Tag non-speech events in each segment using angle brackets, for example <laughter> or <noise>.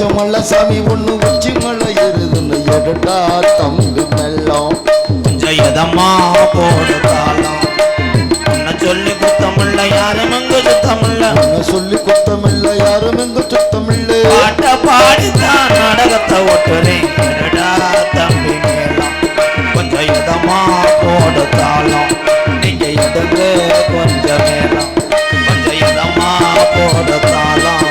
பச்சை மல்ல சாமி ஒண்ணு உச்சி மலை ஏறுதுன்னு எடுடா தம்பி மெல்லம் கொஞ்சம் எதமா போடு தாளம் உன்னை சொல்லி குத்தமில்ல யாரும் அங்கு சுத்தமில்ல. உன்னை சொல்லி குத்தமில்ல யாரும் எங்க சுத்தமில்லை. பாட்ட பாடித்தான் நாடகத்தை ஓட்டுறேன் என்னடா தம்பி மேளம். கொஞ்சம் இதமா போடு தாளம் நீங்க எடுங்க கொஞ்சம் மேளம். கொஞ்சம் இதமா போடு தாளம்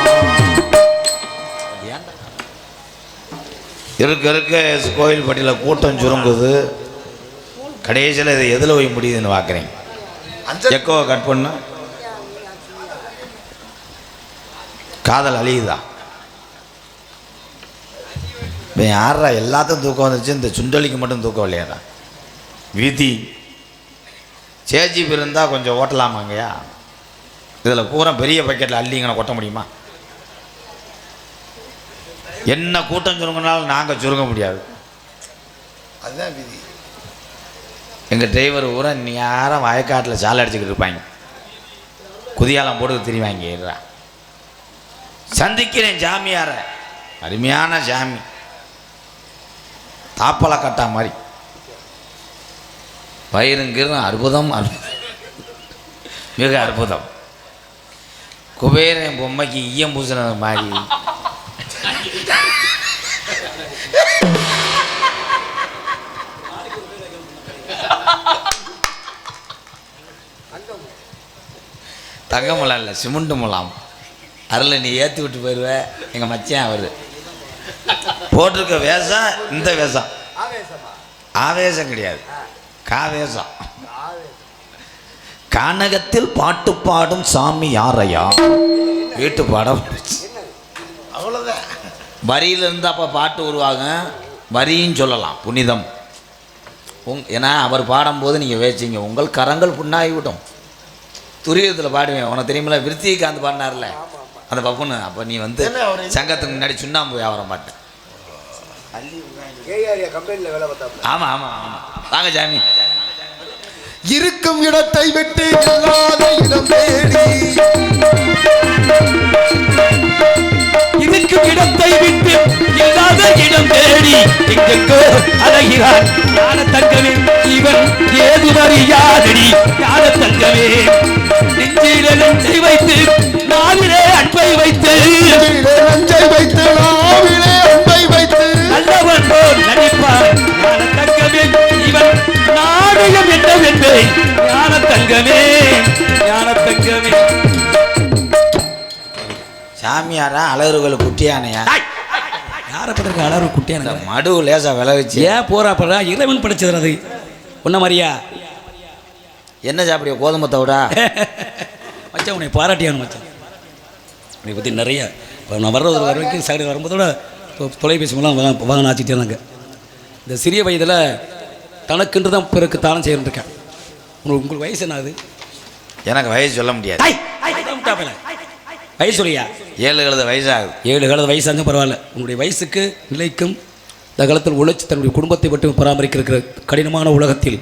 இருக்க இருக்க கோயில்பட்டியில் கூட்டம் சுருங்குது. கடைசியில் இதை எதில் போய் முடியுதுன்னு பார்க்குறேன் எக்கோவை கட் பண்ணு. காதல் அழியுதா? இப்போ யாரா எல்லாத்தையும் தூக்கம் வந்துச்சு இந்த சுண்டலிக்கு மட்டும் தூக்கம் இல்லையாடா? விதி. சேஜிபி இருந்தால் கொஞ்சம் ஓட்டலாமாங்கய்யா? இதில் பூரா பெரிய பக்கெட்டில் அள்ளிங்கன கொட்ட முடியுமா? என்ன கூட்டம் சுருங்கினாலும் நாங்கள் சுருங்க முடியாது. அதுதான் விதி. எங்கள் டிரைவர் ஊரா யாரும் வயக்காட்டில் சாலை அடிச்சுக்கிட்டு இருப்பாங்க. குதியாலம் போட்டு திரிவாங்க சந்திக்கிறேன் ஜாமியார. அருமையான ஜாமி. தாப்பல கட்டா மாதிரி. பயிருங்கிறது அற்புதம் அற்புதம். மிக அற்புதம். குபேரன் பொம்மைக்கு ஈயம் பூசினது மாதிரி. தங்க முலாம் இல்லை சிமெண்ட் முலாம். அருளை நீ ஏற்றி விட்டு போயிடுவ எங்கள் மச்சான் அவர். போட்டிருக்க வேஷம் இந்த வேஷம். ஆவேசம் கிடையாது. காவேசம். கானகத்தில் பாட்டு பாடும் சாமி யாரையா? வீட்டு பாடம் அவ்வளோதான் வரியில் இருந்து அப்போ பாட்டு உருவாகும் வரியும் சொல்லலாம் புனிதம். உங் ஏன்னா அவர் பாடும்போது நீங்கள் வேச்சிங்க உங்கள் கரங்கள் புண்ணாகிவிடும். துரியத்தில் பாடுவேன். உனக்கு தெரியுமில்ல? விருத்திகாந்த் பாடினார்ல. அந்த பப்புன்னு அப்போ நீ வந்து சங்கத்துக்கு முன்னாடி சுண்ணாம்பு வியாபாரம் பாட்டு. கேஆரியா கம்பெனியில் வேலை பார்த்தாப்புல. ஆமாம் ஆமாம் ஆமாம் வாங்க ஜாமி. இருக்கும் இடத்தை விட்டு இடம் தேடி எங்கெங்கோ அலைகிறான் ஞான தங்கமே இவன் ஏது அறியாதடி ஞான தங்கமே நெஞ்சில நெஞ்சை வைத்து நாவிலே அன்பை வைத்து நஞ்சை வைத்து நாவிலே அன்பை வைத்து நல்லவன் போல் நடிப்பான் ஞான தங்கமே இவன் நாடகம் என்னவென்பே ஞான தங்கமே ஞான தங்கமே சாமியாரா அழகுகள் குட்டியானையா? அலறு இந்த குட்டியான மடு லேசா விளைவிச்சு ஏன் போறா இறைவன் படைச்சது அது உன்ன மாதிரியா என்ன சாப்பிடிய கோதுமை தவிடா மச்சான் உன்னை பாராட்டியானு மச்சான் உன்னை பற்றி நிறைய இப்போ நான் வர்றது வர வரைக்கும் சைடு வரும்போதோட தொலைபேசி மூலம் வாங்க இருந்தாங்க இந்த சிறிய வயதில் தனக்கென்று தான் பிறகு தானம் செய்யணும்னு இருக்கேன் உங்களுக்கு உங்களுக்கு வயசு என்ன ஆகுது எனக்கு வயசு சொல்ல முடியாது ஐ, ஐ, இதை விட்டா போயில. வயசு சொல்லியா? ஏழு எழுத வயசாகுது. ஏழு காலத்து வயசாங்க பரவாயில்ல. உங்களுடைய வயசுக்கு நிலைக்கும் இந்த காலத்தில் உழைச்சி தன்னுடைய குடும்பத்தை மட்டும் பராமரிக்க இருக்கிற கடினமான உலகத்தில்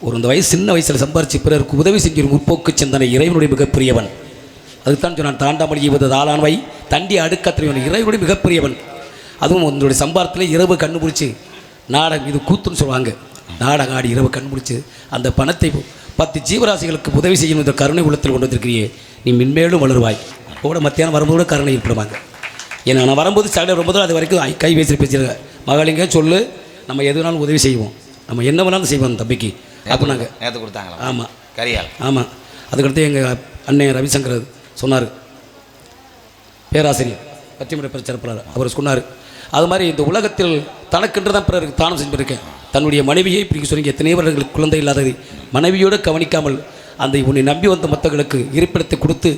ஒரு இந்த வயசு சின்ன வயசில் சம்பாரிச்சு பிறருக்கு உதவி செஞ்ச முற்போக்கு சிந்தனை இறைவனுடைய மிகப்பெரியவன். அதுதான் சொன்னான் தாண்டாமல் ஈவது தாளானவை தண்டி அடுக்கத்திரைவன் இறைவனுடைய மிகப்பெரியவன். அதுவும் உங்களுடைய சம்பாரத்தில் இரவு கண்ணு பிடிச்சி நாடகம் இது கூத்துன்னு சொல்லுவாங்க. நாடகம் ஆடி இரவு கண் முடிச்சு அந்த பணத்தை பத்து ஜீவராசிகளுக்கு உதவி செய்யும் இந்த கருணை உள்ளத்தில் கொண்டு வந்திருக்கிறியே நீ மென்மேலும் வளருவாய். கூட மத்தியானம் வரும்போது கூட கருணை ஏற்படுவாங்க. ஏன்னா நான் வரும்போது சடை வரும்போது அது வரைக்கும் கை பேசி பேசியிருக்கேன். மகளிங்க சொல்லு. நம்ம எது வேணாலும் உதவி செய்வோம். நம்ம என்ன வேணாலும் செய்வோம் தம்பிக்கு. அப்போ நாங்கள் நேற்று கொடுத்தாங்களா? ஆமாம் கரியால் ஆமாம் அதுக்கடுத்து எங்கள் அண்ணன் ரவிசங்கர் சொன்னார். பேராசிரியர். பச்சைமுறை பிரச்சாரப்பாளர் அவர் சொன்னார். அது மாதிரி இந்த உலகத்தில் தனக்கென்று தான் பிறருக்கு தானம் செஞ்சிருக்கேன். தன்னுடைய மனைவியை இப்படி சொன்னீங்க எத்தனை வருடங்களுக்கு குழந்தை இல்லாதது மனைவியோடு கவனிக்காமல் அந்த உன்னை நம்பி வந்த மற்றவர்களுக்கு இருப்பிடத்தை கொடுத்து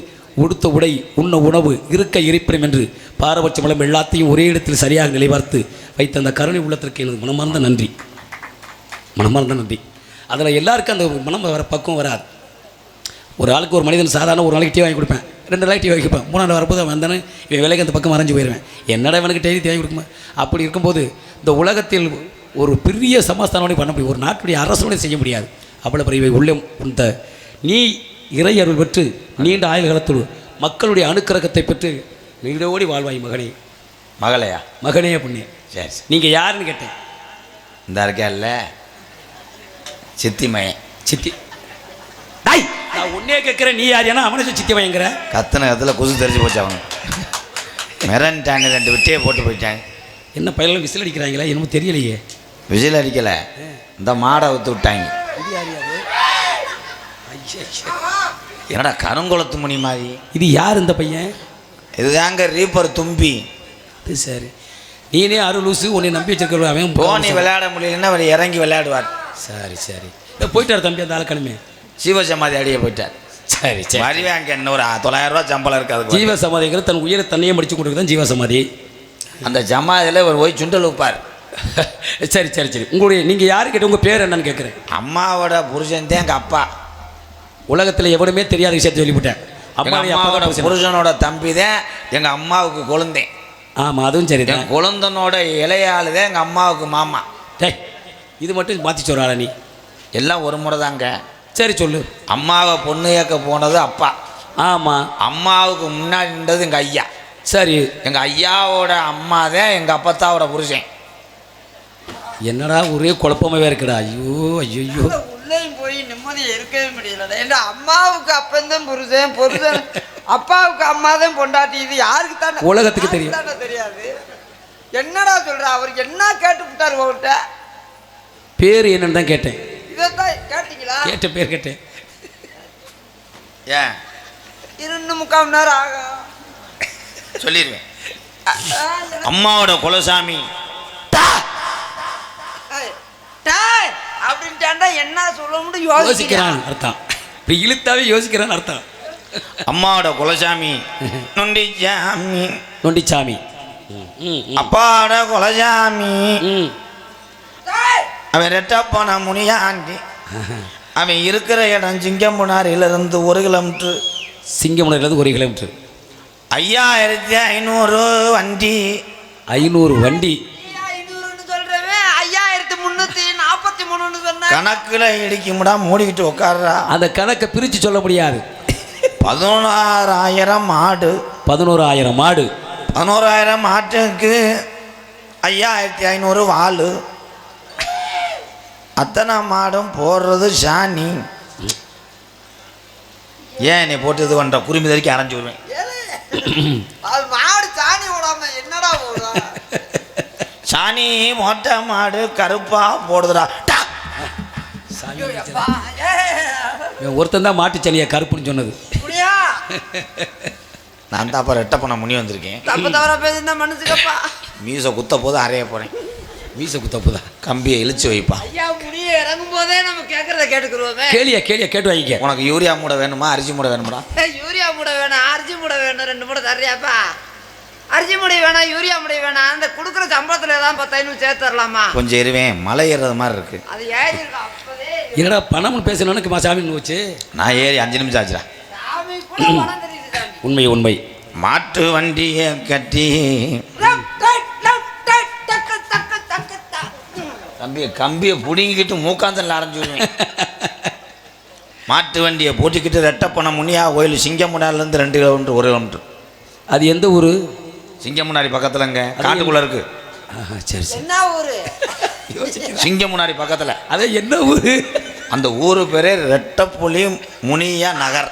உடுத்த உடை உண்ண உணவு இருக்க இருப்பிடம் என்று பாரபட்ச இல்லாமல் எல்லாத்தையும் ஒரே இடத்தில் சரியாக நிலைபார்த்து வைத்த அந்த கருணை உள்ளத்திற்கு எனது மனமார்ந்த நன்றி. மனமார்ந்த நன்றி. அதில் எல்லாருக்கும் அந்த மனம் வர பக்குவம் வராது. ஒரு ஆளுக்கு ஒரு மனிதன் சாதாரண ஒரு நாளைக்கு டீ வாங்கி கொடுப்பேன் ரெண்டு நாளைக்கு டீ வைக்கப்பேன் மூணாவது வரப்போது வந்தானே இவன் வேலைக்கு அந்த பக்கம் மறைஞ்சு போயிடுவேன். என்னடா இவனுக்கு டெய்லி தேவை வாங்கி கொடுக்குமா? அப்படி இருக்கும்போது இந்த உலகத்தில் ஒரு பெரிய சமஸ்தானோட பண்ண முடியும். ஒரு நாட்டுடைய அரசோட செய்ய முடியாது. அவ்வளோ பெரிய இவை உள்ளம் உண்ட நீ இறை அருள் பெற்று நீண்ட ஆயுள் காலத்தோடு மக்களுடைய அணுக்கரகத்தை பெற்று நீடோடி வாழ்வாய் மகனே. மகளையா? மகனே புண்ணியம் சரி சரி. நீங்கள் யாருன்னு கேட்டேன். இந்த இருக்கா இல்லை? சித்தி மயன் சித்தி. டாய் நான் உன்னே கேட்குறேன். நீ யார்? ஏன்னா அவனை சித்தி வாங்கிக்கிற கத்தனை இடத்துல குசு தெரிஞ்சு போச்சு அவங்க மிரண்டாங்க ரெண்டு விட்டையை போட்டு போயிட்டாங்க. என்ன பையன் விசில் அடிக்கிறாங்களா? என்னமோ தெரியலையே. விசில் அடிக்கலை. இந்த மாடை ஊற்று விட்டாங்க. என்னடா கருங்குளத்து மணி மாதிரி? இது யார் இந்த பையன்? இதுதாங்க ரீப்பர் தும்பி. இது சரி. நீனே அரு லூசு உன்னை நம்பி வச்சிருக்கிற அவன் தோனி விளையாட முடியலன்னா அவர் இறங்கி விளையாடுவார் சரி சரி. போயிட்டார் தம்பி அந்த ஆளுக்கணுமே சிவசமாதி அடிய போயிட்டார். சரி சரி. வருவாங்க இன்னொரு தொள்ளாயிரம் ரூபா சம்பளம் இருக்கு அதுக்கு. ஜீவ சமாதிங்கிறது தன் உயிரை தன்னையே மடிச்சு கொடுக்குறது தான் ஜீவ சமாதி அந்த ஜமாதியில் ஒரு போய் சுண்டல் வைப்பார் <laughs> சரி சரி சரி. உங்களுடைய நீங்கள் யாரு கேட்ட உங்கள் பேர் என்னன்னு கேட்குறேன் அம்மாவோட புருஷன் தான் எங்கள் அப்பா. உலகத்தில் எவனுமே தெரியாத விஷயத்தை சொல்லிவிட்டேன். அம்மா அம்மாவோட புருஷனோட தம்பி தான் எங்கள் அம்மாவுக்கு குழந்தை ஆமாம் அதுவும் சரி தான் குழந்தனோட இளையாளு தான் எங்கள் அம்மாவுக்கு மாமா. டேய் இது மட்டும் மாற்றி சொல்கிறாளா நீ? எல்லாம் ஒரு முறை தாங்க சரி சொல்லு. அம்மாவை பொண்ணு ஏற்க போனது அப்பா. ஆமாம் அம்மாவுக்கு முன்னாடி நின்றது எங்கள் ஐயா. சரி. எங்கள் ஐயாவோட அம்மா தான் எங்கள் அப்பத்தாவோட புருஷன். என்னடா ஒரே குழப்பமாவே இருக்குடா. ஐயோ ஐயோ ஐயோ உள்ளேயும் போய் நிம்மதியா இருக்கவே முடியலடா. என் அம்மாவுக்கு அப்பந்தான் புருஷன் புருஷன் அப்பாவுக்கு அம்மா தான் பொண்டாட்டி. இது யாருக்கு தானே? உலகத்துக்கு தெரியும். தானே தெரியாது. என்னடா சொல்ற? அவர் என்ன கேட்டு விட்டாரு உங்கள்கிட்ட பேர் என்னன்னு தான் கேட்டேன். இதைத்தான் கேட்டீங்களா? கேட்ட பேர் கேட்டேன். ஏன்? இரு முக்கால் மணி நேரம் ஆகும் சொல்லிடுவேன் அம்மாவோட குலசாமி. டேய், அப்படின்ட்டாண்டா என்ன சொல்ல முடியும் யோசிக்கிறான் அர்த்தம். இப்படி இழுத்தாவே யோசிக்கிறான் அர்த்தம். அம்மாவோட குலசாமி நொண்டிச்சாமி. நொண்டிச்சாமி. ம், ம், ம். அப்பாவோட குலசாமி அவன் ரெட்டப்பன முனியாண்டி. அவன் இருக்கிற இடம் சிங்கம்புனாரிலிருந்து ஒரு கிலோமீட்ரு சிங்கமுனையிலேருந்து ஒரு கிலோமீட்டர். ஐயாயிரத்தி ஐநூறு வண்டி. ஐநூறு வண்டி. கணக்கில் இடிக்கும்டா மூடிக்கிட்டு உட்கார்றா அந்த கணக்கை பிரித்து சொல்ல முடியாது. பதினோராயிரம் மாடு பதினோராயிரம் மாடு பதினோராயிரம் மாட்டுக்கு ஐயாயிரத்தி ஐநூறு வாள் அத்தனை மாடும் போடுறது சாணி ஏன் நீ போட்டு இது பண்ணுற குருமி தறிக்கு அரைஞ்சு விடுவேன். மாடு சாணி விடாம என்னடா போடுறான் சாணி மொட்டை மாடு கருப்பா போடுதுடா. ஒருத்தன் தான் மாட்டு சனியை கருப்புன்னு சொன்னது. நான் தான் அப்போ ரெட்டை பண்ண முனி வந்திருக்கேன். தப்பு தவறா பேசினா மனுஷக்கப்பா மீசை குத்த போது அறைய போகிறேன் வீச குத்தப்புதா கம்பியை இழுச்சு வைப்பா. ஐயா முடிய இறங்கும் போதே நம்ம கேட்கறத கேட்டுக்குருவோமே. கேளியா கேளியா கேட்டு வாங்கிக்க. உனக்கு யூரியா மூட வேணுமா? அரிசி மூட வேணுமாடா? ஏய், யூரியா மூட வேணாம் அரிசி மூட வேணும் ரெண்டு மூட தர்றியாப்பா. அரிசி முடி வேணாம் யூரியா முடி வேணாம் அந்த கொடுக்குற சம்பளத்துல ஏதாவது பத்து ஐநூறு சேர்த்து தரலாமா? கொஞ்சம் இருவேன் மலை ஏறுறது மாதிரி இருக்கு. அது அப்பவே? என்னடா பணம்னு பேசணுன்னு மா சாமி வச்சு? நான் ஏறி அஞ்சு நிமிஷம் ஆச்சுடா. சாமி கூட பணம் தெரியுது சாமி. உண்மை உண்மை. மாட்டு வண்டியை கட்டி. கம்பியை கம்பியை பிடுங்கிக்கிட்டு மூக்காந்தல் அரைஞ்சு விடுவேன். மாட்டு வண்டியை போட்டுக்கிட்டு ரெட்டப்பணம் முனியா கோயில் சிங்கமுனாலேருந்து ரெண்டு கிலோமீட்டர் ஒரு கிலோமீட்டர். அது எந்த ஊர்? சிங்கமுனாரி பக்கத்துலங்க. காட்டுக்குள்ளே இருக்கு. சரி சரி. என்ன ஊரு? சிங்கமுனாரி பக்கத்தில். அது என்ன ஊர்? அந்த ஊர் பேரே ரெட்டப்புலி முனியா நகர்.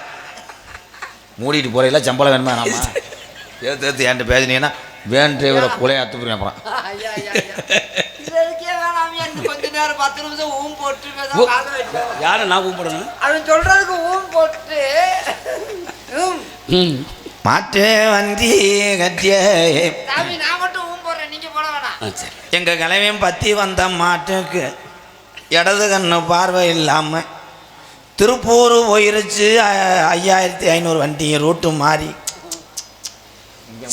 மூடிட்டு போறையில சம்பளம் வேணுமா நாம ஏத்து ஏத்து ஏன்ட்டு பேசினீங்கன்னா வேன் டிரைவரை கொலையை அத்து போடுவேன் அப்புறம். ஊம். யாரை நான் கூப்பிடணும் அவன் சொல்றதுக்கு ஊம் போட்டு. ஊம். ம். மாட்டு வண்டி கட்டிய எங்கள் கிழமையும் பற்றி வந்த மாட்டுக்கு இடது கண்ணு பார்வை இல்லாமல் திருப்பூர் போயிருச்சு ஐயாயிரத்தி ஐநூறு வண்டி ரூட்டு மாறி.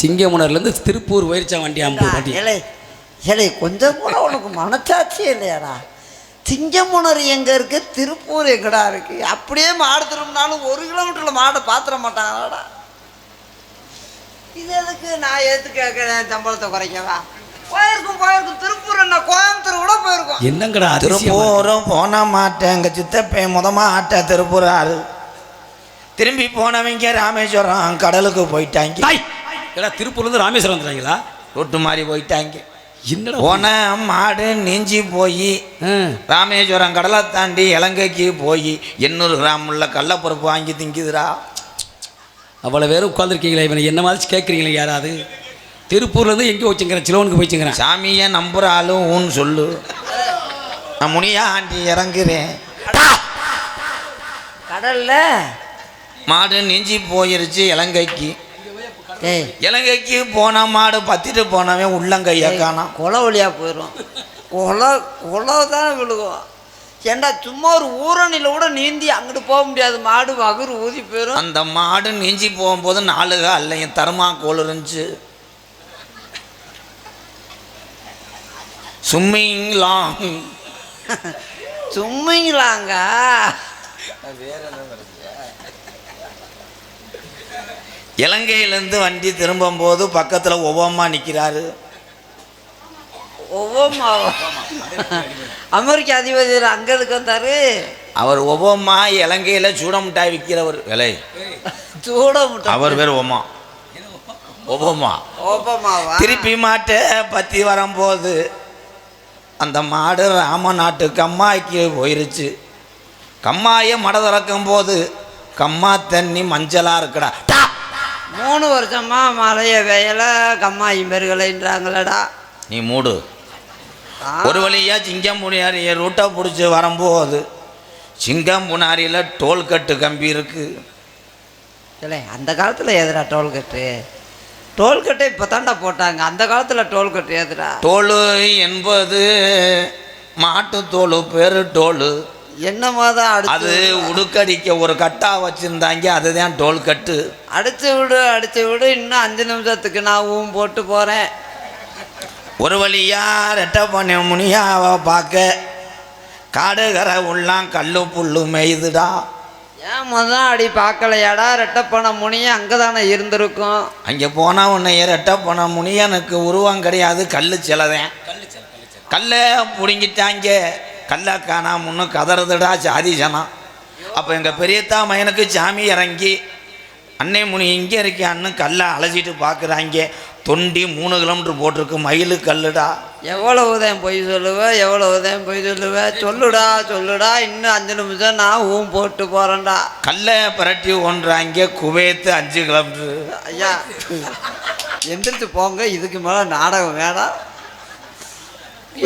சிங்கமுனர்லேருந்து திருப்பூர் போயிருச்சா வண்டி ஐம்பது வண்டி? ஏலே ஏலே கொஞ்சம் கூட உனக்கு மனச்சாட்சியே இல்லையாடா. சிங்கமுனர் எங்க இருக்கு திருப்பூர் எங்கடா இருக்கு? அப்படியே மாடு திரும்பினாலும் ஒரு கிலோமீட்டர்ல மாடை பாத்திர மாட்டாங்களாடா. இது எதுக்கு? நான் எதுக்கு கேட்கறேன் சம்பளத்தை குறைக்கவா? போயிருக்கும் போயிருக்கும். திருப்பூர் என்ன கோயம்புத்தூர் கூட போயிருக்கும். என்னங்கடா. திருப்பூரும் போன மாட்டேன். எங்கள் சித்தப்பே முதமா ஆட்ட திருப்பூர் ஆறு திரும்பி போனவங்க ராமேஸ்வரம் கடலுக்கு போயிட்டாங்க. ஏடா திருப்பூர்லேருந்து ராமேஸ்வரம் வந்துட்டாங்களா? ரொட்டு மாதிரி போயிட்டாங்க. என்னடா போன மாடு நீஞ்சி போய் ராமேஸ்வரம் கடலை தாண்டி இலங்கைக்கு போய் எண்ணூறு கிராம் உள்ள கடலப்பருப்பு வாங்கி திங்குதுடா. அவ்வளோ பேரும் உட்காந்துருக்கீங்களே இவனை என்ன மாதிரி கேட்குறீங்களே யாராவது? திருப்பூர்லேருந்து எங்கே வச்சுங்கிறேன் சிலோனுக்கு போயிச்சுங்கிறேன். சாமியை நம்புற ஆளும் ஊன்னு சொல்லு. நான் முனியா ஆண்டி இறங்குறேன். கடல்ல? மாடு நெஞ்சி போயிருச்சு இலங்கைக்கு. ஏய். இலங்கைக்கு போன மாடு பத்திட்டு போனவன் உள்ளங்கைய காணாம். கொலை வழியா போயிடும் கொலை கொலை தான் விழுகும். ஏண்டா சும்மா ஒரு ஊரணியில் கூட நீந்தி அங்கிட்டு போக முடியாது. மாடு வகுறு ஊதி போயிடும் அந்த மாடு நெஞ்சி போகும்போது நாலு அல்லையும் தருமா கோல் இருந்துச்சு. சும்மிங் லாங் சும்மிங்களாங்க? இலங்கையிலேருந்து வண்டி திரும்பும்போது பக்கத்தில் ஒவ்வாமா நிற்கிறாரு ஒவ்வொரு அமெரிக்க அதிபதி அங்கே வந்தாரு அவர் ஒவ்வாமா இலங்கையில் சூட மிட்டாய் விற்கிறவர் விலை. சூட முட்டை அவர் பேர் ஒம்மா ஒவ்வாமா ஓப்பமாவா திருப்பி மாட்டை பற்றி வரும்போது அந்த மாடு ராம நாட்டு கம்மாய்க்கு போயிருச்சு. கம்மாயை மட திறக்கும் போது கம்மா தண்ணி மஞ்சளாக இருக்குடா! மூணு வருஷமா மழைய வெயில கம்மாயி பெருகலைன்றாங்களடா. நீ மூடு. ஒரு வழியாக சிங்கம் புனாரிய ரூட்டை பிடிச்சி வரும்போது சிங்கம் புனாரியில் டோல்கட்டு கம்பி இருக்குது இல்லை அந்த காலத்தில் எதுடா டோல்கட்டு டோல்கட்டை இப்போ தாண்டா போட்டாங்க. அந்த காலத்தில் டோல்கட்டு எதுடா டோலு என்பது மாட்டு தோல் பேர் டோலு என்னமா தான் அது அடுத்து உடுக்கடிக்க ஒரு கட்டா வச்சுருந்தாங்க அதுதான் டோல் கட்டு அடிச்சு விடு அடிச்சு விடு. இன்னும் அஞ்சு நிமிஷத்துக்கு நான் ஊம் போட்டு போகிறேன் ஒரு வழியா ரெட்டை பண்ண முனியாவை பார்க்க காடுகரை உள்ளாம் கல்லு புல்லு மேயுதுடா. ஏன் மொதல் அடி பார்க்கலையாடா? ரெட்டப்பண முனிய அங்கே தானே இருந்திருக்கும். அங்கே போனால் உன்னைய ரெட்டை பண்ண முனியனுக்கு உருவம் கிடையாது கல்லு சிலதேன் கல்லை பிடுங்கிட்டாங்க கல்லை காணாமன்னு கதறதுடா சாதி ஜனம். அப்போ எங்கள் பெரியத்தா மயனுக்கு சாமி இறங்கி அன்னை முனி இங்கே இருக்கான்னு கல்லை அலசிட்டு பார்க்குறாங்க. தொண்டி மூணு கிலோமீட்டர் போட்டிருக்கு மயிலு கல்லுடா. எவ்வளோ உதயம் பொய் சொல்லுவ எவ்வளோ உதயம் பொய் சொல்லுவ சொல்லுடா சொல்லுடா இன்னும் அஞ்சு நிமிஷம் நான் ஊம் போட்டு போகிறேன்டா கல்லை பிரட்டி ஒன்றாங்க குவைத்து அஞ்சு கிலோமீட்டர். ஐயா எந்திரிச்சு போங்க இதுக்கு மேலே நாடகம் வேணாம்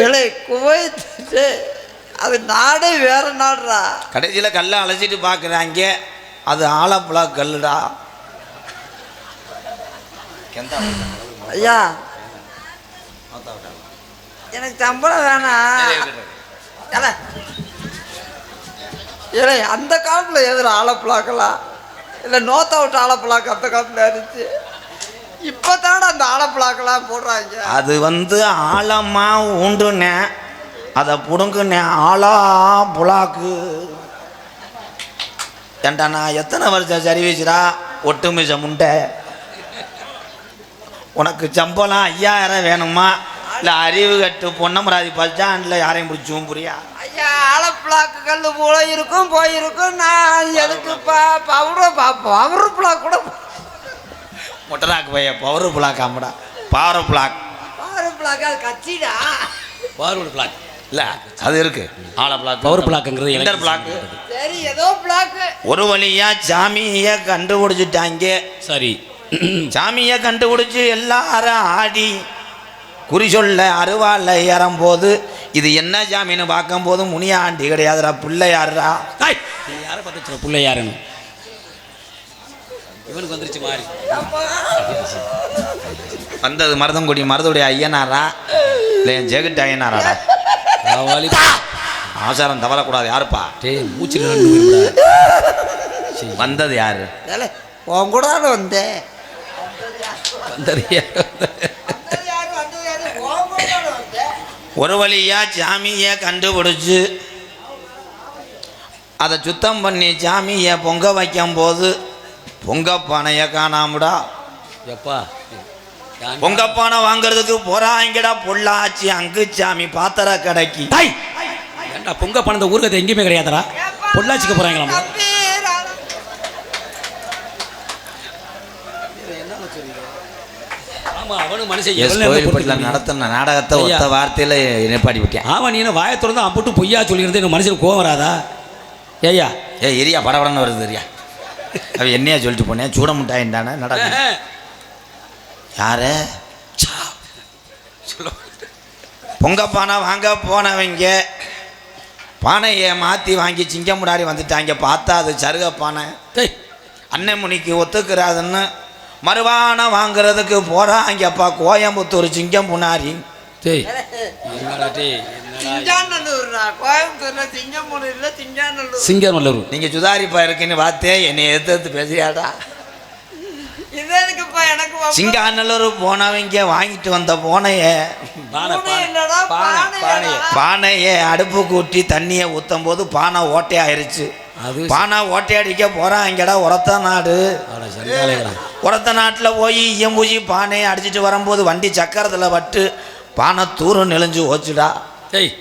இல்லை குவைத்து அது நாடே வேற நாடுறா. கடைசியில் கல்லை அலசிட்டு பார்க்குறாங்க. அது ஆலப்புழா கல்லுடா. ஐயா. எனக்கு சம்பளம் வேணாம் ஏலே. ஏலே அந்த காலத்தில் எதிர ஆலப்புழாக்கலாம் இல்லை நோத்த விட்டு ஆலப்புழாக்கு அந்த காலத்தில் இருந்துச்சு. இப்போ தானே அந்த ஆலப்புழாக்கெல்லாம் போடுறாங்க. அது வந்து ஆழமா ஊண்டுனேன். அதை பிடுங்குனேன். ஆலா புலாக்கு ஏண்டா நான் எத்தனை வருஷம் சர்வீஸ்டா ஒட்டு மிஷ முண்டை. உனக்கு சம்பளம் ஐயாயிரம் வேணுமா? இல்லை அறிவு கட்டு பொன்னமராதி ஸ்டாண்டில் யாரையும் பிடிச்சும் புரியா? ஐயா ஆலப்புழாக்கு கல் போல இருக்கும் போயிருக்கும். நான் எதுக்கு பா பவுடர் பவர் புழாக் கூட மொட்டராக்கு பைய பவர் புலாக் ஆமாடா பவர் புலாக் பவர் புழாக் அது கட்சிடா பார்வர்டு பிளாக் இல்லை அது இருக்கு. ஆல பிளாக் பவர் பிளாக்குங்கிறது இன்டர் பிளாக் சரி ஏதோ பிளாக்கு ஒரு வழியா சாமியை கண்டுபிடிச்சிட்டாங்க. சரி. சாமியை கண்டுபிடிச்சி எல்லாரும் ஆடி குறி சொல்ல அருவாள் ஏறும்போது இது என்ன சாமின்னு பார்க்கும்போது முனியாண்டி கிடையாதுடா பிள்ளையாருடா ஐய், நீ யாரை பார்த்து சொல்ல பிள்ளை யாருன்னு இவனுக்கு வந்துருச்சு மாறி. வந்தது மருதங்குடி மருதுடைய ஐயனாரா? இல்லை என் ஜெகட் ஐயனாராடா? ஆசாரம் தவறக்கூடாது யாருப்பா? போயிடுடா. சரி, வந்தது யாரு? உன் கூட வந்தேன். வந்தது யாரு? ஒரு வழியா சாமியை கண்டுபிடிச்சு அதை சுத்தம் பண்ணி சாமியை பொங்க வைக்கும் போது பொங்க பானையை காணாமடா. எப்பா? பொங்க பானை வாங்குறதுக்கு போறாங்கடா பொள்ளாச்சி அங்கு சாமி பாத்திர கடைக்கு. டேய், ஏன்டா பொங்க பணத்தை ஊருக்கு எங்கேயுமே கிடையாதுடா. பொள்ளாச்சிக்கு பொறுத்துக்க நடத்தின நாடகத்தை. ஒத்த வார்த்தையில் நிப்பாட்டி விட்டேன் முடியும்? ஆமா நீ என்ன வாயை திறந்து அம்புட்டு பொய்யா சொல்லியிருந்து எனக்கு மனுஷனுக்கு கோவம் வராதா? ஏய்யா. ஏ எரியா படபடன்னு வருது எரியா. அவன் என்னையா சொல்லிட்டு போனேன்? சூட முட்டாயின்டானே நடக்கு யாரு? பொங்க பானை வாங்க போனவங்க. பானையை மாற்றி வாங்கி சிங்க முன்னாடி வந்துட்டாங்க. பார்த்தா அது சருக பானை. டேய் அண்ணன் முனிக்கு ஒத்துக்கிறாதுன்னு மறுவானை வாங்குறதுக்கு போகிறாங்கப்பா கோயம்புத்தூர் சிங்கம் திஞ்சாநல்லூர் சிங்கநல்லூர். நீங்கள் சுதாரிப்பா இருக்குன்னு பார்த்தே என்னை எதிர்த்து எதிர்த்து பேசியாடா இது எதுக்குப்பா எனக்கு வம்பு? சிங்காநல்லூர் போனவங்க வாங்கிட்டு வந்த போனைய பானையை. அடுப்பு கூட்டி தண்ணியை ஊற்றும் போது பானை ஓட்டையாயிருச்சு. அது பானை ஓட்டையடிக்க போகிறாங்கடா உரத்த நாடு. அட சண்டாளைகளா உரத்த நாட்டில் போய் ஈயம்பூசி பானையை அடிச்சிட்டு வரும்போது வண்டி சக்கரத்தில் பட்டு பானை தூரம் நெளிஞ்சு ஓச்சுடா. டேய்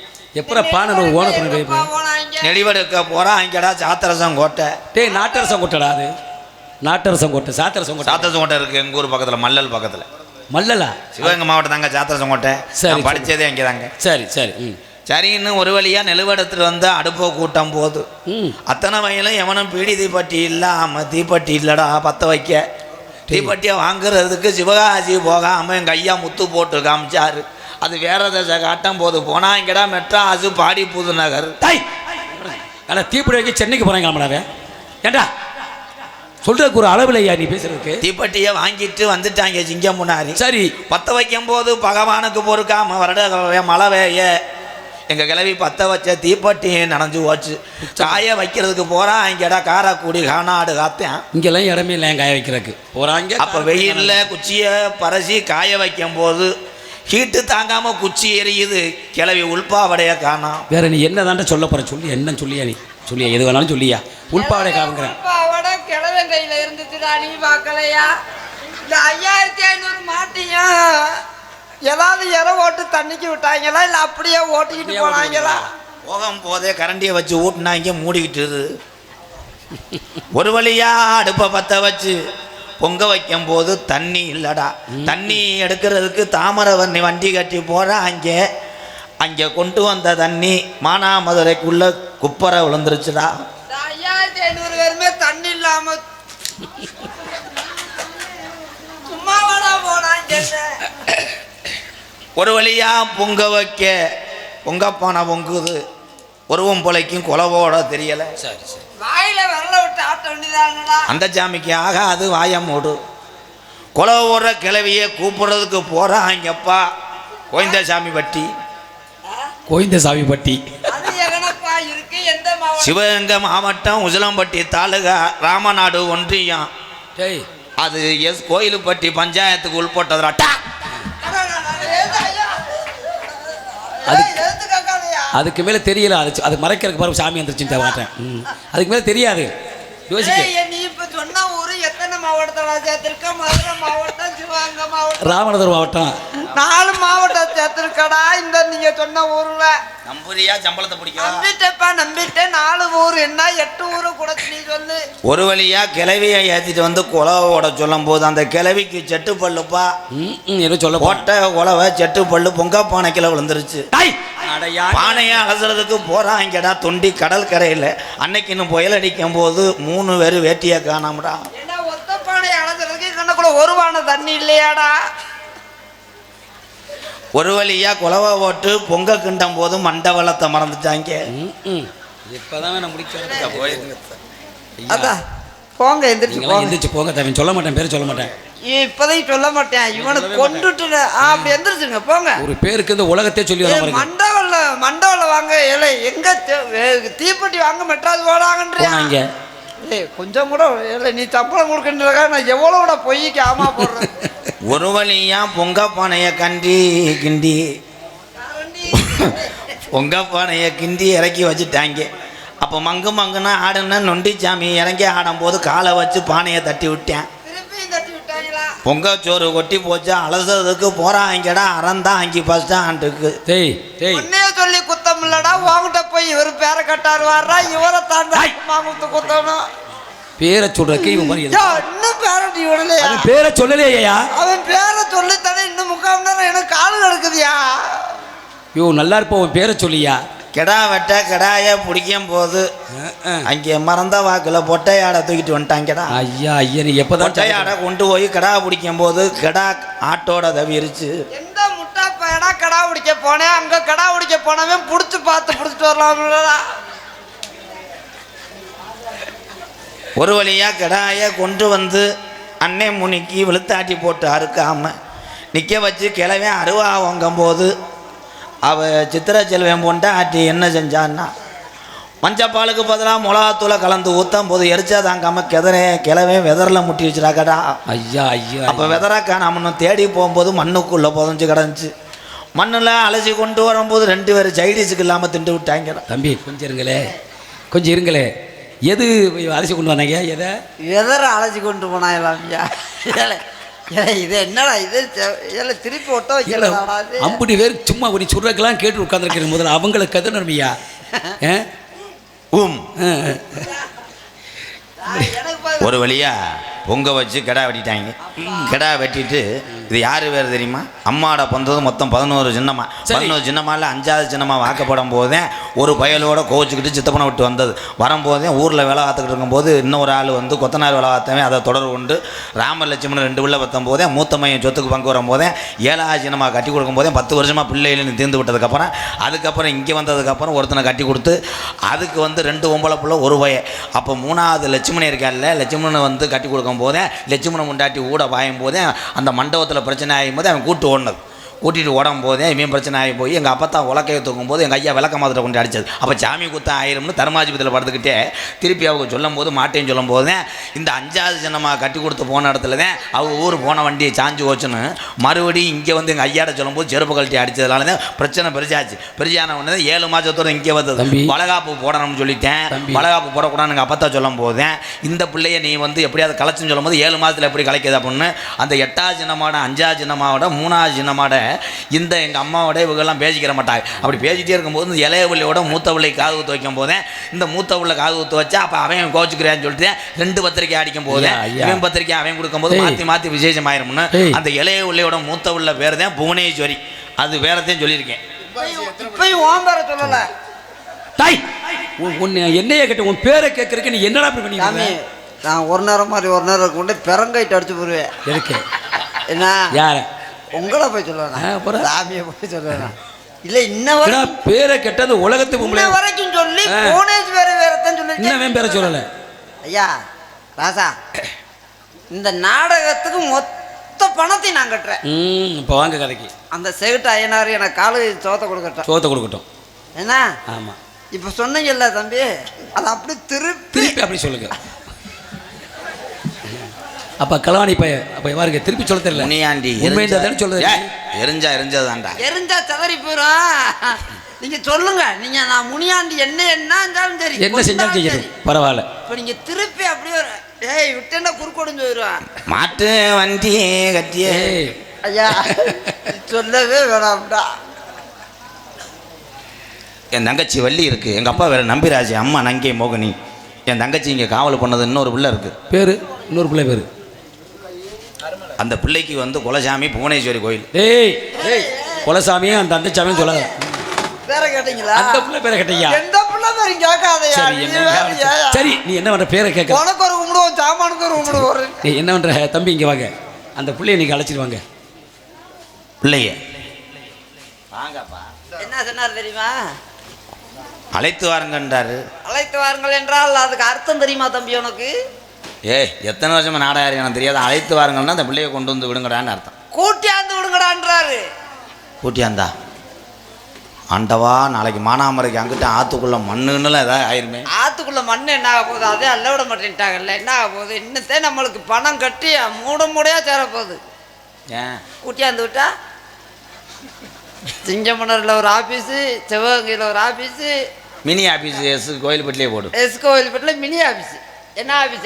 எப்படா பானை ஓன பண்ணி? நெடிவெடுக்க போகிறாங்கடா சாத்திரசம் கோட்டை. டேய் நாட்டரசம் கொட்டடா அது. நாட்டரசம் கொட்டை சாத்தரசம் கொட்டை. சாத்திரசம் கோட்டை இருக்குது எங்கள் ஊர் பக்கத்தில் மல்லல் பக்கத்தில். மல்லலா? சிவகங்கை மாவட்டம் தாங்க சாத்திரசம் கோட்டை. சரி, படித்ததே அங்கே தாங்க சரி சரி ம். சரின்னு ஒரு வழியாக நெலுவெடுத்துட்டு வந்து அடுப்பை கூட்டம் போது ம். அத்தனை வயலும் எவனும் பீடி தீப்பட்டி இல்லாம தீப்பட்டி இல்லடா பற்ற வைக்க. தீப்பட்டியை வாங்குறதுக்கு சிவகாசி போகாம எங்கள் ஐயா முத்து போட்டு காமிச்சாரு. அது வேற தசை காட்டும் போது போனா இங்கடா மெட்ராஸு பாடி புதுநகர் டேய்! அட தீப்பிடி வைக்க சென்னைக்கு போகிறாங்க நம்மளாவே ஏண்டா? சொல்றதுக்கு ஒரு அளவில் ஐயா நீ பேசுறதுக்கு? தீப்பெட்டியை வாங்கிட்டு வந்துட்டாங்க சிங்கம் முன்னாடி. சரி. பற்ற வைக்கும் போது பகவானுக்கு பொறுக்காம வருட மழை வேய எங்க கிளவி பற்ற வச்ச தீப்பெட்டி நனைஞ்சு போச்சு. காய வைக்கிறதுக்கு போறான் இங்கடா காரக்குடி காணாடு காத்தேன். இங்கெல்லாம் இடமே இல்லை காய வைக்கிறதுக்கு? போகிறாங்க அப்ப வெயில்ல குச்சியை பறசி காய வைக்கும் போது ஹீட்டு தாங்காம குச்சி எரியுது கிளவி உள்பாவடைய காணோம் வேற நீ என்ன தாண்ட சொல்ல போற? சொல்லி என்ன சொல்லியா நீ? சொல்லியா எது வேணாலும் சொல்லியா? உள்பாவடை காவுங்கிறேன் கிழவன் கையில இருந்துச்சுடா நீ பார்க்கலையா? இந்த ஐயாயிரத்தி ஐநூறு மாட்டியும் ஏதாவது இற ஓட்டு தண்ணிக்கு விட்டாங்களா? இல்லை அப்படியே ஓட்டிக்கிட்டு போனாங்களா? போகும் போதே கரண்டியை வச்சு ஊட்டினாங்க மூடிக்கிட்டு ஒரு வழியா அடுப்பை பற்ற வச்சு பொங்க வைக்கும் போது தண்ணி இல்லடா. தண்ணி எடுக்கிறதுக்கு தாமரவர்ணி வண்டி கட்டி போற அங்கே அங்கே கொண்டு வந்த தண்ணி மானாமதுரைக்குள்ள குப்பரை விழுந்துருச்சுடா. ஐயாயிரத்தி ஐநூறு பேருமே தண்ணி இல்லாம சும்மாவாடா போனாங்க ஒரு வழியா பொங்க வைக்க பொங்க பானை பொங்குது. ஒருவம் பொழைக்கும் குலவோட தெரியல. சரி சரி. வாயில விரல விட்டு ஆட்ட வேண்டியதானடா. அந்த சாமிக்கு ஆகாது வாயம் மூடு. குலவோட கிளவிய கூப்பிடுறதுக்கு போறாங்கப்பா. கோயந்த சாமி பட்டி. கோவிந்த சாமி பட்டி. சிவகங்கை மாவட்டம் உசிலம்பட்டி தாலுகா ராமநாடு ஒன்றியம். டேய். அது எஸ் கோயிலுப்பட்டி பஞ்சாயத்துக்கு உள்பட்டதுடா டா! அது- எழுத்து கேட்காதயா அதுக்கு மேலே தெரியல அது அது மறைக்கிறதுக்கு பாரு சாமி வந்துருச்சுன்னு மாட்டேன் அதுக்கு மேலே தெரியாது. யோசிக்க. மாவட்டத்துல சேர்த்திருக்க. மதுரை மாவட்டம் சிவகங்கை மாவட்டம். ராமநாதபுரம் மாவட்டம். நாலு மாவட்டம் சேர்த்திருக்கடா. இந்த நீங்க சொன்ன ஊர்ல. நம்புறியா? சம்பளத்தை பிடிக்கலாம் நம்பிட்டேப்பா நம்பிட்டேன். நாலு ஊர் என்ன? எட்டு ஊரு கூட நீ சொல்லு. ஒரு வழியா கிளவியை ஏத்திட்டு வந்து குலவோட சொல்லும் போது அந்த கிளவிக்கு செட்டு பல்லுப்பா. ம் ம் ஏதோ சொல்ல ஒட்டை குலவை செட்டு பல்லு பொங்க பானைக்கில விழுந்துருச்சு. பானையை அலசுறதுக்கு போறாங்கடா தொண்டி கடல் கரையில் அன்னைக்கு இன்னும் புயல் அடிக்கும் போது மூணு பேர் வேட்டியை காணாமடா. அழைச்சிருக்கு கண்ணக்குள்ள ஒரு பானை தண்ணி இல்லையாடா? ஒரு வழியா குலவை ஓட்டு பொங்க கிண்டும் போது மண்டவளத்தை மறந்துட்டாங்க. இப்போதான் நான் முடிக்க அதான் போங்க எந்திரிச்சு போங்க. எந்திரிச்சு போங்க தம்பி. சொல்ல மாட்டேன் பேர் சொல்ல மாட்டேன். இப்போதைக்கு சொல்ல மாட்டேன். இவனை கொண்டுட்டு அப்படி எந்திரிச்சுங்க போங்க. ஒரு பேருக்கு இந்த உலகத்தே சொல்லி மண்டவல்ல மண்டவல்ல வாங்க ஏலே எங்க தீப்பெட்டி வாங்க மெட்ராஸ் போடாங்கன்றியா போனாங்க ஏய் கொஞ்சம் கூட இல்லை நீ சம்பளம் கொடுக்கின்றக்கா நான் எவ்வளோட பொய்க்கு ஆமா போடுறேன் <laughs> ஒரு வழியா பொங்க பானையை கண்டி கிண்டி. <laughs> பொங்க பானையை கிண்டி இறக்கி வச்சுட்டாங்க. அப்போ மங்கு மங்குன்னா ஆடுனா நொண்டிச்சாமி இறங்கி ஆடும்போது காலை வச்சு பானையை தட்டி விட்டேன். விட்டாங்களா? பொங்கச்சோறு கொட்டி போச்சு அலசுறதுக்கு போகிறாங்கடா அறந்தான் அங்கே பஸ் ஸ்டாண்டுக்கு டேய். டேய் உன்கிட்ட போய் இவர் பேரை கட்டாரு வர்றா இவரை தாண்டா அம்மா குத்து குத்தணும் பேரை சொல்றதுக்கு இவன் மாதிரி யா, இன்னும் பேரை நீ விடலையா? அது பேரை சொல்லலையா அவன் பேரை சொல்லித்தானே நாள் கிடக்குதுயா? யோ நல்லா இருப்போம் உன் பேரை சொல்லியா. கிடா வெட்ட கிடாய பிடிக்கும் போது அங்கே மறந்த வாக்கில் பொட்டையாடை தூக்கிட்டு வந்துட்டாங்கடா ஐயா ஐயா நீ எப்பதான் பொட்டையாடை கொண்டு போய் கிடா பிடிக்கும் போது கிடா ஆட்டோட தவிரிச்சு பையனா கடா பிடிக்க போனேன். அங்க கடா பிடிக்க போனவன் புடிச்சு பார்த்து புடிச்சிட்டு வரலாம்லடா ஒரு வழியாக கிடாய கொண்டு வந்து அன்னை முனிக்கு வெளுத்தாட்டி போட்டு அறுக்காம நிற்க வச்சு கிளவன் அருவா வாங்கும் போது அவ சித்திர செல்வன் பொண்டை ஆட்டி என்ன செஞ்சான்னா மஞ்சப்பாலுக்கு பதிலாக மிளகாத்தூளை கலந்து ஊற்றும் போது எரிச்சா தாங்காம கிதறே கிளவே வெதரில் முட்டி வச்சுடாக்கடா ஐயா ஐயா அப்போ வெதரா காணாமன்னு தேடி போகும்போது மண்ணுக்குள்ளே புதஞ்சு கிடந்துச்சு. மண்ணில் அலசி கொண்டு வரும்போது ரெண்டு பேரும் சைடிஸுக்கு இல்லாமல் திண்டு விட்டாங்கடா தம்பி கொஞ்சம் இருங்களே. கொஞ்சம் இருங்களே. எது அரிசி கொண்டு வந்தாங்க? எதை? எதர அழைச்சி கொண்டு ஏலே, இது என்னடா இது? ஏலே, திருப்பி ஒட்ட வைக்கலடா இது? அம்புடி பேர் சும்மா ஒரு சொல்றதுக்கெல்லாம் கேட்டு உட்காந்துருக்கிறேன் முதல்ல. அவங்கள கதனமையா <laughs> உம். ஒரு வழியா பொங்க வச்சு கிடா வெட்டிட்டாங்க. கிடா வெட்டிட்டு இது யார் பேர் தெரியுமா? அம்மாவோட பிறந்தது மொத்தம் பதினோரு சின்னம்மா. பதினோரு சின்னமால அஞ்சாவது சின்னம்மா வாக்கப்படும் போதே ஒரு பயலோட கோச்சிக்கிட்டு சித்தப்பனை விட்டு வந்தது. வரும்போதே ஊரில் வேலை காத்துக்கிட்டு இருக்கும்போது இன்னொரு ஆள் வந்து கொத்தனார் வேலை காத்தவன் அதை தொடர்பு கொண்டு ராமர் லட்சுமணன் ரெண்டு பிள்ளை பத்தும் போதே மூத்த மையன் சொத்துக்கு பங்கு வரும்போதே ஏழாவது சின்னம்மா கட்டி கொடுக்கும் போதே பத்து வருஷமாக பிள்ளைகள் தீர்ந்து விட்டதுக்கப்புறம் அதுக்கப்புறம் இங்கே வந்ததுக்கப்புறம் ஒருத்தனை கட்டி கொடுத்து அதுக்கு வந்து ரெண்டு ஒம்பளை பிள்ளை ஒரு பய. அப்போ மூணாவது லட்சுமணி இருக்கார்ல லட்சுமணனை வந்து கட்டி கொடுக்கும் போதே லட்சுமணன் முண்டாட்டி ஊட பாயும் போதே அந்த மண்டபத்தில் பிரச்சனை ஆகும்போது அவன் கூட்டு ஓடினது. கூட்டிகிட்டு ஓடும் போதே இவன் பிரச்சனை ஆகி போய் எங்கள் அப்பத்தா உலக்கையை தூக்கும் போது எங்கள் ஐயா விளக்க மாதிரி கொண்டு அடிச்சது அப்போ சாமி குத்தம் ஆயிரும்னு தர்மாஜிபத்தில் படுத்துக்கிட்டே திருப்பி அவங்க சொல்லும் போது மாட்டேன்னு சொல்லும் போது இந்த அஞ்சாவது சின்னமாக கட்டி கொடுத்து போன இடத்துல தான் அவங்க ஊர் போன வண்டியை சாஞ்சு போச்சுன்னு மறுபடியும் இங்கே வந்து எங்கள் ஐயாட்ட சொல்லும்போது செருப்பு கழட்டி அடிச்சதுனால தான் பிரச்சனை பெருசாச்சு பெருசான உடனே தான் ஏழு மாதத்தோட இங்கே வந்தது. வளகாப்பு போடணும்னு சொல்லிட்டேன். வளகாப்பு போடக்கூடாதுன்னு எங்கள் அப்பத்தா சொல்லும் போதேன் இந்த பிள்ளைய நீ வந்து எப்படியாவது கலைச்சுன்னு சொல்லும் போது ஏழு மாதத்தில் எப்படி கலைக்குது அப்படின்னு அந்த எட்டாவது சின்னமாட அஞ்சாவது சின்னமாவோட மூணாவது சின்னமாட இந்த எங்கள் அம்மாவோட இவங்கெல்லாம் பேசிக்கிற மாட்டாங்க. அப்படி பேசிட்டே இருக்கும்போது இந்த இளைய பிள்ளையோட மூத்த பிள்ளை காது ஊற்ற வைக்கும் போதே இந்த மூத்த பிள்ளை காது ஊற்ற வச்சா அப்போ அவன் கோச்சுக்கிறான்னு சொல்லிட்டு ரெண்டு பத்திரிக்கை அடிக்கும் போது. இவன் பத்திரிக்கை அவன் கொடுக்கும்போது. மாற்றி மாற்றி விசேஷம் ஆயிரும்னு ஏய். அந்த இளைய பிள்ளையோட மூத்த பிள்ளை பேர் தான் புவனேஸ்வரி. அது வேறத்தையும் சொல்லியிருக்கேன். சொல்லல. டாய் உன் உன்னை என்னைய கேட்ட உன் பேரை கேட்கறதுக்கு நீ என்னடா இப்படி சாமி பண்ணி நான் ஒரு நேரம் மாதிரி ஒரு நேரம் கொண்டு பெரங்கைட்டு அடிச்சு போடுவேன். எதுக்கு? என்ன? யார? உங்களை போய் அப்புறம்? சாமியை போய் சொல்லுவேன் இல்ல இன்ன பேரை கெட்டது உலகத்து பொம்பளை வரைக்கும் சொல்லி. போனேஜ் வேற வேறத்தான் இன்னும் சொல்லி அவன் பேரை சொல்லலை. ஐயா ராசா இந்த நாடகத்துக்கு மொத்த பணத்தையும் நான் கட்டுறேன். ம் இப்போ வாங்க கதைக்கு. அந்த செவிட்டு ஐயனார் எனக்கு காலு சோத்த கொடுக்கட்டும். சோத்தை கொடுக்கட்டும். என்ன ஆமாம் இப்ப சொன்னீங்கல்ல தம்பி அது அப்படி திருப்பி திருப்பி அப்படி சொல்லுங்க. அப்ப களவாணி பைய அப்ப பாருங்க திருப்பி சொல்ல தெரியல. முனியாண்டி உண்மை தானே சொல்றது எரிஞ்சா எரிஞ்சதாண்டா எரிஞ்சா சிதறி போயிடும் நீங்க சொல்லுங்க. நீங்க நான் முனியாண்டி என்ன என்ன செஞ்சாலும் சரி. என்ன செஞ்சாலும் சரி. பரவாயில்ல. இப்ப நீங்க திருப்பி அப்படியே ஒரு- ஏய் விட்டேன்னா குறுக்கொடுஞ்சு போயிடுவான் மாட்டு வண்டி கட்டியே. ஐயா சொல்லவே வேணாம்டா. என் தங்கச்சி வள்ளி இருக்கு. எங்க அப்பா வேற நம்பிராஜ் அம்மா நங்கை மோகினி. என் தங்கச்சி இங்க காவல் பண்ணது இன்னொரு பிள்ளை இருக்கு. பேரு? இன்னொரு பிள்ளை பேரு? அந்த பிள்ளைக்கு வந்து குலசாமி புவனேஸ்வரி கோயில். ஏய் ஏய் குலசாமியும் அந்த அந்த சொல்லாத பேர கேட்டீங்களா? அந்த பிள்ளை பேரை கேட்டையா? எந்த பிள்ளை பேரும் கேட்காதயா? சரி நீ என்ன வேற வேற- ஏயா? சரி நீ என்ன பண்ற? பேரை கேட்க. உனக்கு ஒரு கும்பிடுவோம் சாமானுக்கு ஒரு கும்பிடுவோம் நீ என்ன பண்ற? தம்பி இங்க வாங்க. அந்த பிள்ளைய நீங்க அழைச்சிட்டு வாங்க. பிள்ளைய. என்ன சொன்னார் தெரியுமா? அழைத்து வாருங்கன்றாரு. அழைத்து வாருங்கள் என்றால் அதுக்கு அர்த்தம் தெரியுமா தம்பி உனக்கு? ஏய் எத்தனை வருஷமா நாடாயிரம் எனக்கு தெரியாது. அழைத்து வாருங்கன்னா அந்த பிள்ளையை கொண்டு வந்து விடுங்கடான்னு அர்த்தம். கூட்டியாந்து விடுங்கடான்றாரு. கூட்டியாந்தா? ஆண்டவா நாளைக்கு மானாமரைக்கு அங்கிட்ட ஆத்துக்குள்ள மண்ணுன்னுலாம் ஏதாவது ஆயிருமே. ஆத்துக்குள்ள மண் என்ன ஆக போகுது? அதே அல்ல விட மாட்டேன்ட்டாங்கல்ல. என்ன ஆக போகுது? இன்னத்தே நம்மளுக்கு பணம் கட்டி மூட மூடையா சேர போகுது ஏன்? கூட்டியாந்து விட்டா? சிங்கமணரில் ஒரு ஆஃபீஸு சிவகங்கையில் ஒரு ஆஃபீஸு மினி ஆபீஸ் எஸ் கோயில்பட்டிலே போடு. எஸ் கோவில்பட்டில் மினி ஆஃபீஸ் என்ன ஆபீஸ்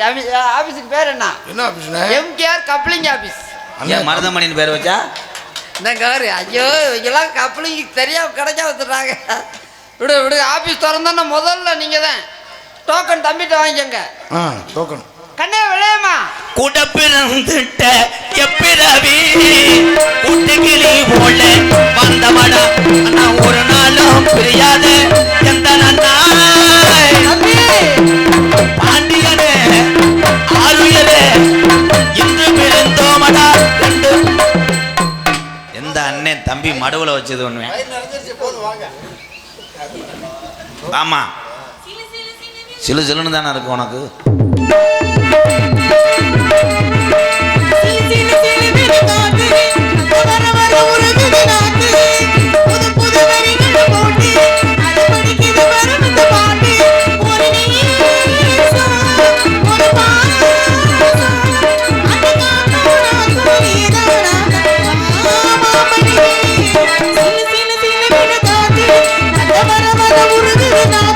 ஆபீஸுக்கு பேர் என்ன? என்ன ஆபீஸ்னா எம்கேஆர் கப்ளிங் ஆபீஸ் மருதமணின்னு பேர் வச்சா? என்னங்க ஐயோ இவங்கெல்லாம் கப்ளிங் தெரியாம கிடைச்சா வந்துடுறாங்க. விடு விடு ஆபீஸ் திறந்தோன்னா முதல்ல நீங்கள் தான் டோக்கன் தம்பிட்ட ஆ டோக்கன் கண்ணே விளையமா கூட பிறந்துட்ட எப்பிறவி கூட்டுக்கிளி போல வந்தவடா நான் ஒரு நாளும் பிரியாத எந்த நான் நடுவில் வச்சது ஒன்று ஆமாம் சிலு சிலுன்னு தானே இருக்கும் உனக்கு? புது புது Marina